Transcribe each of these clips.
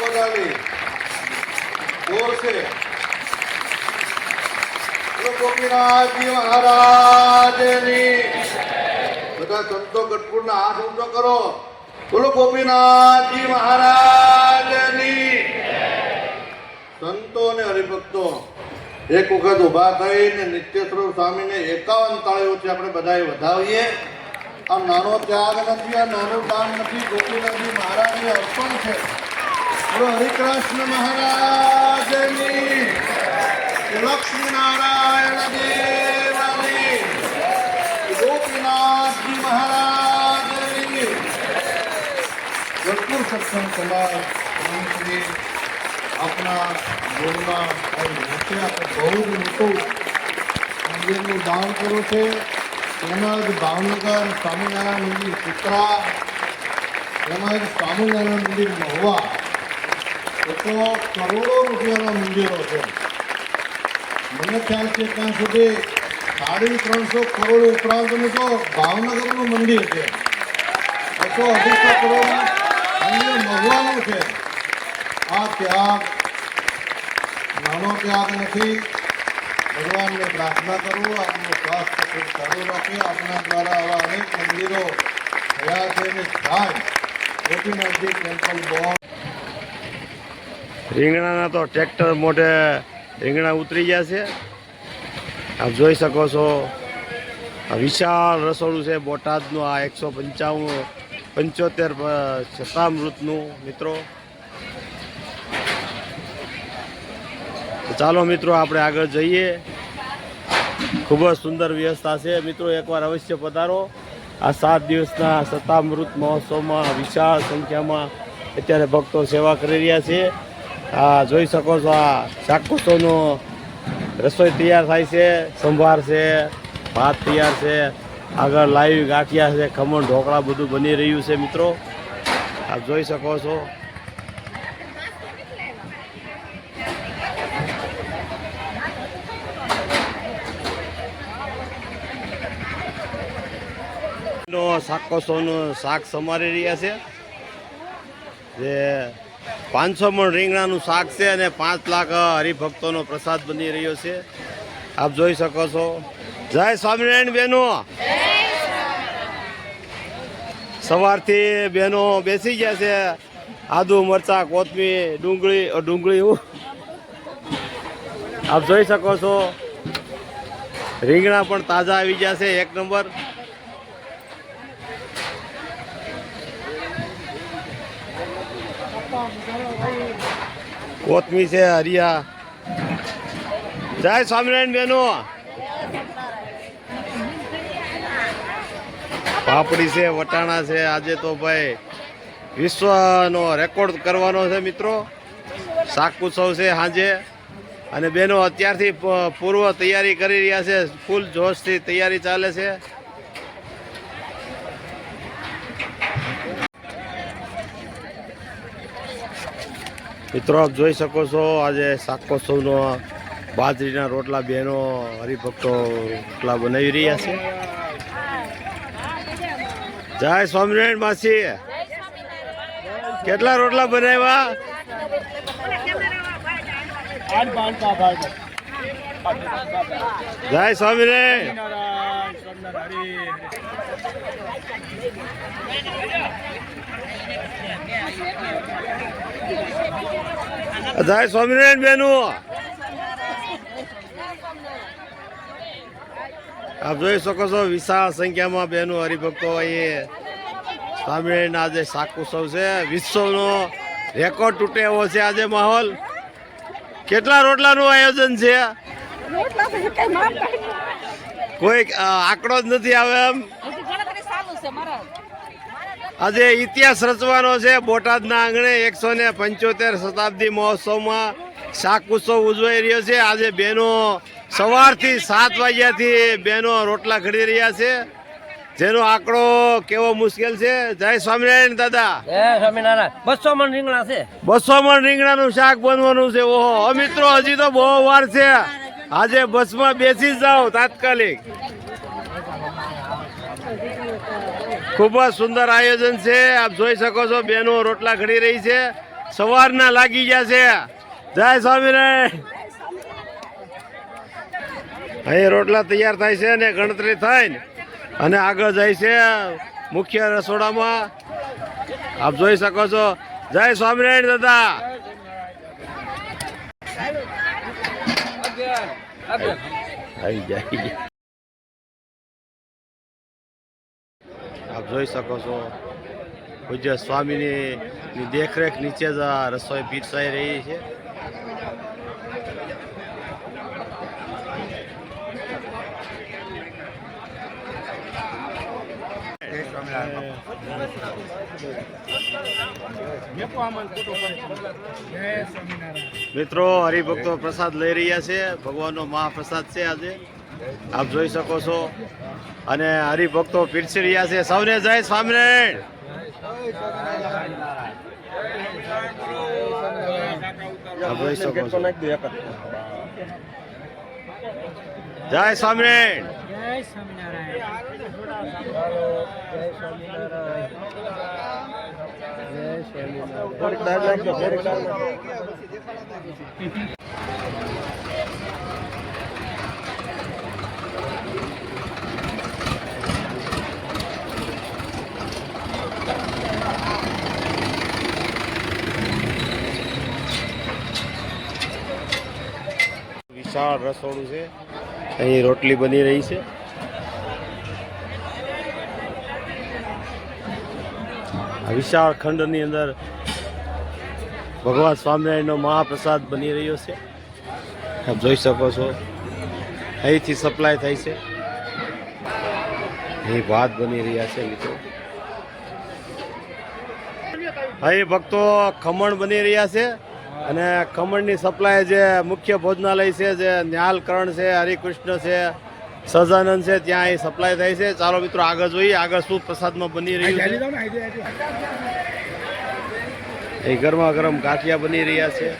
વાલી કોર છે ગોપીનાથજી મહારાજની બધા સંતો ગઢપુરના હાથ ઊંચો કરો બોલો ગોપીનાથજી મહારાજની સંતો અને હરિભક્તો, એક વખત ઊભા થઈને નિત્ય સ્વરૂપ સ્વામીને એકાવન તાળીઓથી આપણે બધાએ વધાવીએ. આ નાનો ત્યાગ નથી, આ નાનું દાન નથી. ગોપીનાથજી મહારાજને અર્પણ છે. હરિકૃષ્ણ મહારાજની. લક્ષ્મી નારાયણ દેવની ગોપીનાથજી મહારાજની. ભરપૂર સત્સંગ સમાજ શ્રી આપણા આવી મોટી આપણે બહુ જ મોટું મંદિરનું દાન કરો છે. તેમજ ભાવનગર સ્વામિનારાયણ મંદિર ચિત્રા તેમજ સ્વામિનારાયણ મંદિર મહુવા એ તો કરોડો રૂપિયાના મંદિરો છે મને ખ્યાલ છે ત્યાં સુધી સાડી ત્રણસો કરોડ ઉપરાંતનું તો ભાવનગરનું મંદિર છે બસો અઢીસો કરોડ મંદિર મહુવાનું છે આ ત્યાગ નાનો ત્યાગ નથી ભગવાનને પ્રાર્થના કરવું આપનું સ્વાસ્થ્ય ખૂબ સારું રાખે આપના દ્વારા આવા અનેક મંદિરો થયા છે અને થાય ગોપીનાથજી ટેમ્પલ બોર્ડ રીંગણાના તો ટ્રેક્ટર મોઢે રીંગણા ઉતરી ગયા છે. આપ જોઈ શકો છો, આ વિશાળ રસોડું છે બોટાદનું, આ એકસો પંચાવન, પંચોતેર શતામૃતનું, મિત્રો. ચાલો મિત્રો, આપણે આગળ જઈએ. ખૂબ જ સુંદર વ્યવસ્થા છે. મિત્રો, એકવાર અવશ્ય પધારો. આ સાત દિવસના શતામૃત મહોત્સવમાં વિશાળ સંખ્યામાં અત્યારે ભક્તો સેવા કરી રહ્યા છે. આ જોઈ શકો છો આ શાકોત્સવનો રસોઈ તૈયાર થાય છે, સંભાર છે, ભાત તૈયાર છે, આગળ લાઈવ ગાંઠિયા છે, ખમણ, ઢોકળા બધું બની રહ્યું છે મિત્રો. આપ જોઈ શકો છો. નો નું શાક સમારી રહ્યા છે. જે પાંચસો મણ રીંગણાનું શાક છે અને પાંચ લાખ હરિભક્તોનો પ્રસાદ બની રહ્યો છે. આપ જોઈ શકો છો. જય સ્વામિનારાયણ બહેનો. સવારથી બહેનો બેસી ગયા છે. આદુ, મરચા કોથમી ડુંગળી ડુંગળી આપ જોઈ શકો છો. રીંગણા પણ તાજા આવી ગયા છે. એક નંબર. કોથમી છે, હરિયા. જય સ્વામિનારાયણ બહેનો પાપડી છે, વટાણા છે, આજે તો ભાઈ વિશ્વનો રેકોર્ડ કરવાનો છે મિત્રો. શાક ઉત્સવ છે સાંજે. અને બહેનો અત્યારથી પૂર્વ તૈયારી કરી રહ્યા છે, ફૂલ જોશથી તૈયારી ચાલે છે. મિત્રો, આપ જોઈ શકો છો આજે શાકોત્સવનો બાજરીના રોટલા બહેનો હરિભક્તો રોટલા બનાવી રહ્યા છે. જય સ્વામિનારાયણ માસી. કેટલા રોટલા બનાવ્યા? જય સ્વામિનારાયણ. જય સ્વામિનારાયણ બેનો. આપ જોઈ શકો છો વિશાળ સંખ્યામાં બહેનો હરિભક્તો અહીં. સ્વામિનારાયણ આજે શાક ઉત્સવ છે. વિશ્વનો રેકોર્ડ તૂટે એવો છે આજે માહોલ. કેટલા રોટલાનું આયોજન છે? કોઈ આંકડો જ નથી આવે એમ હજી ગણતરી ચાલુ છે મારા આજે ઇતિહાસ રચવાનો છે. બોટાદના આંગણે એકસો ને પંચોતેર શતાબ્દી મહોત્સવમાં શાક ઉત્સવ ઉજવાઈ રહ્યો છે. આજે બહેનો સવારથી સાત વાગ્યાથી બહેનો રોટલા ઘડી રહ્યા છે. જેનો આંકડો કેવો મુશ્કેલ છે. જય સ્વામિનારાયણ દાદા. સ્વામિનારાયણ. બસો મણ રીંગણા છે. બસો મણ રીંગણાનું શાક બનવાનું છે. ઓહો મિત્રો હજી તો બહુ વાર છે. આજે બસમાં બેસી જાઓ તાત્કાલિક. ખૂબ જ સુંદર આયોજન છે. આપ જોઈ શકો છો બેનો રોટલા ઘડી રહી છે. સવારના લાગી ગયા છે. જય સ્વામિનારાયણ. અહીં રોટલા તૈયાર થાય છે ને ગણતરી થાય ને અને આગળ જાય છે મુખ્ય રસોડામાં. આપ જોઈ શકો છો. જય સ્વામિનારાયણ દાદા. આવી જાય જોઈ શકો છો. પૂજ્ય સ્વામીની દેખરેખ નીચે જ આ રસોઈ પીરસાઈ રહી છે. મિત્રો, હરિભક્તો પ્રસાદ લઈ રહ્યા છે. ભગવાનનો મહાપ્રસાદ છે આજે. આપ જોઈ શકો છો. અને હરિભક્તો પીરસી રહ્યા છે. સૌને જય સ્વામિનારાયણ. જોઈ શકો છો. જય સ્વામિનારાયણ. વિશાળ રસોડું છે. અહીં રોટલી બની રહી છે. આ વિશાળ ખંડની અંદર ભગવાન સ્વામિનારાયણનો મહાપ્રસાદ બની રહ્યો છે. આપ જોઈ શકો છો. અહીંથી સપ્લાય થાય છે. અહીં ભાત બની રહ્યા છે મિત્રો. અહીં ભક્તો ખમણ બની રહ્યા છે. અને ખમણની સપ્લાય જે મુખ્ય ભોજનાલય છે જે ન્યાલકરણ છે હરિકૃષ્ણ છે સહજાનંદ છે ત્યાં અહીં સપ્લાય થાય છે. ચાલો મિત્રો આગળ જોઈએ આગળ શું પ્રસાદમાં બની રહ્યું છે. એ ગરમા ગરમ ગાંઠિયા બની રહ્યા છે.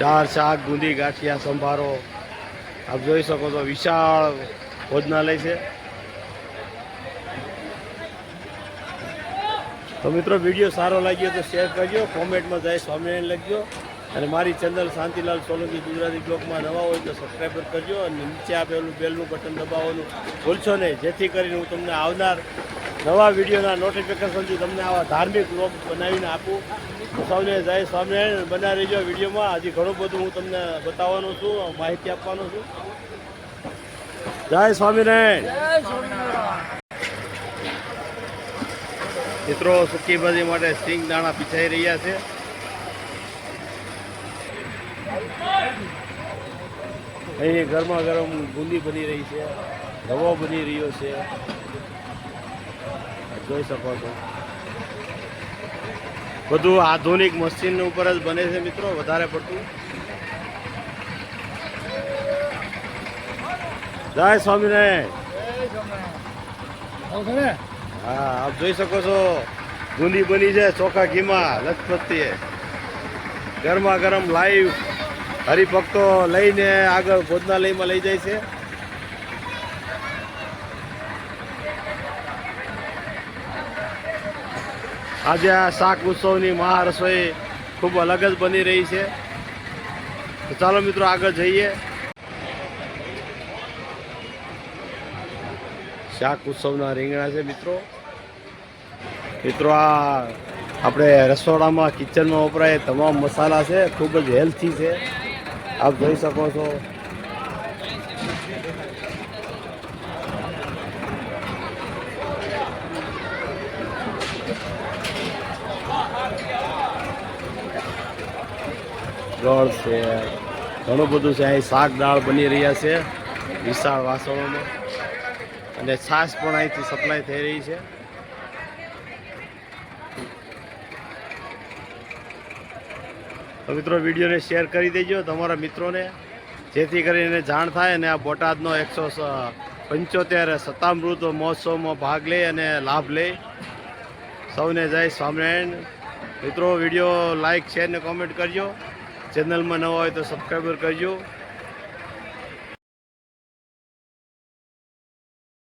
દાળ શાક બુંદી ગાંઠિયા સંભારો. આપ જોઈ શકો છો વિશાળ ભોજનાલય છે. તો મિત્રો, વીડિયો સારો લાગ્યો તો શેર કરજો, કોમેન્ટમાં જાય સ્વામિનારાયણ લખજો. અને મારી ચેનલ શાંતિલાલ સોલંકી ગુજરાતી બ્લોગમાં નવા હોય તો સબસ્ક્રાઈબર કરજો અને નીચે આપેલું બેલનું બટન દબાવવાનું ભૂલશો નહીં. જેથી કરીને હું તમને આવનાર નવા વિડીયોના નોટિફિકેશનથી તમને આવા ધાર્મિક બ્લોગ બનાવીને આપું. તો સૌને જય સ્વામિનારાયણ. બના રહીજો વિડીયોમાં. હજી ઘણું બધું હું તમને બતાવવાનો છું, માહિતી આપવાનો છું. જય સ્વામિનારાયણ. મિત્રો સુકીભાજી માટે સિંગ દાણા પીછાઈ રહ્યા છે. અહીં ગરમા ગરમ બુંદી બની રહી છે, રવો બની રહ્યો છે. જોઈ શકો છો. બધું આધુનિક મશીન ઉપર જ બને છે મિત્રો, વધારે પડતું. જય સ્વામિનારાયણ. હા, આપ જોઈ શકો છો બુંદી બની છે ચોખા ઘીમાં લચપતિ ગરમા ગરમ લાઈવ હરિભક્તો લઈને આગળ ભોજનાલયમાં લઈ જાય છે. આજે આ શાક ઉત્સવની મહારસોઈ ખૂબ અલગ જ બની રહી છે. ચાલો મિત્રો આગળ જઈએ. શાક ઉત્સવના રીંગણા છે મિત્રો. મિત્રો, આ આપણે રસોડામાં કિચનમાં વપરાય તમામ મસાલા છે, ખૂબ જ હેલ્થી છે. આપ જોઈ શકો છો. ગળ છે. ઘણું બધું છે. અહીં શાક, દાળ બની રહ્યા છે. વિશાળ વાસણોમાં. અને છાશ પણ અહીંથી સપ્લાય થઈ રહી છે. તો મિત્રો વિડીયોને શેર કરી દેજો તમારા મિત્રોને. જેથી કરીને જાણ થાય અને આ બોટાદનો એકસો પંચોતેર સત્તામૃત મહોત્સવમાં ભાગ લે અને લાભ લે. સૌને જય સ્વામિનારાયણ. મિત્રો, વીડિયો લાઈક શેર ને કોમેન્ટ કરજો. ચેનલમાં નવા હોય તો સબસ્ક્રાઈબર કરજો.